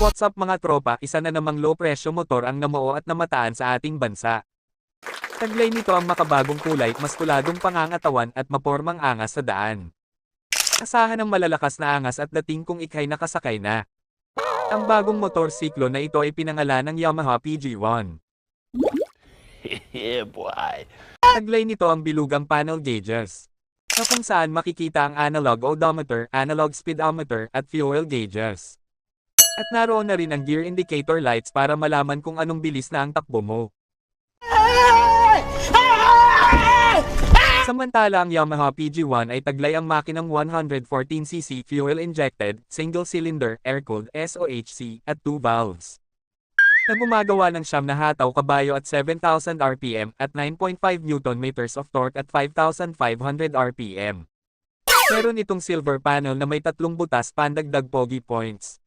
What's up mga tropa, isa na namang low presyo motor ang namuo at namataan sa ating bansa. Taglay nito ang makabagong kulay, maskuladong pangangatawan at mapormang angas sa daan. Asahan ng malalakas na angas at dating kung ikay nakasakay na. Ang bagong motor siklo na ito ay pinangalan ng Yamaha PG1. yeah, boy. Taglay nito ang bilugang panel gauges. Na kung saan makikita ang analog odometer, analog speedometer, at fuel gauges. At naroon na rin ang gear indicator lights para malaman kung anong bilis na ang takbo mo. Samantala ang Yamaha PG1 ay taglay ang makinang 114cc fuel-injected, single-cylinder, air-cooled SOHC, at 2 valves. Na gumagawa ng siyam na hataw kabayo at 7,000 RPM at 9.5 Nm of torque at 5,500 RPM. Meron itong silver panel na may tatlong butas pandagdag pogi points.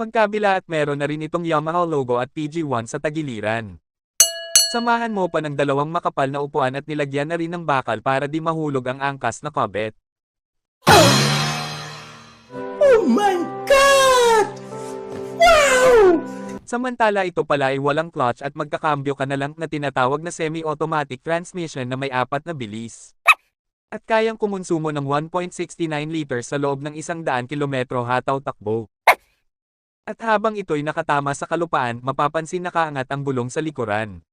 Magkabila at meron na rin itong Yamaha logo at PG1 sa tagiliran. Samahan mo pa ng dalawang makapal na upuan at nilagyan na rin ng bakal para di mahulog ang angkas na kabet. Oh my God! Wow! Samantala ito pala ay walang clutch at magkakambyo ka na lang na tinatawag na semi-automatic transmission na may apat na bilis. At kayang kumonsumo ng 1.69 liters sa loob ng isang daan kilometro hataw takbo. At habang ito'y nakatama sa kalupaan, mapapansin na kaangat ang gulong sa likuran.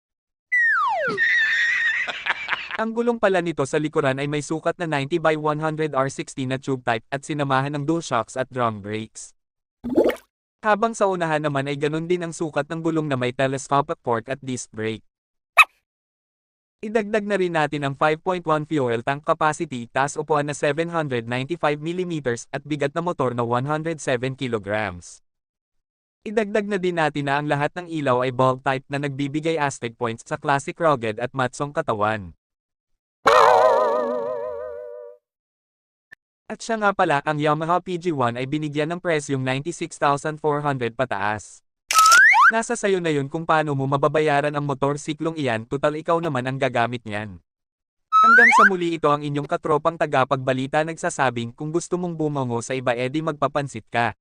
Ang gulong pala nito sa likuran ay may sukat na 90 by 100 R16 na tube type at sinamahan ng dual shocks at drum brakes. Habang sa unahan naman ay ganun din ang sukat ng gulong na may telescopic fork at disc brake. Idagdag na rin natin ang 5.1 fuel tank capacity tas upuan na 795mm at bigat na motor na 107 kg. Idagdag na din natin na ang lahat ng ilaw ay bulb type na nagbibigay aspect points sa classic rugged at matsong katawan. At siya nga pala, ang Yamaha PG1 ay binigyan ng presyong 96,400 pataas. Nasa sayo na yun kung paano mo mababayaran ang motor siklong iyan, total ikaw naman ang gagamit niyan. Hanggang sa muli ito ang inyong katropang tagapagbalita nagsasabing kung gusto mong bumango sa iba edi magpapansit ka.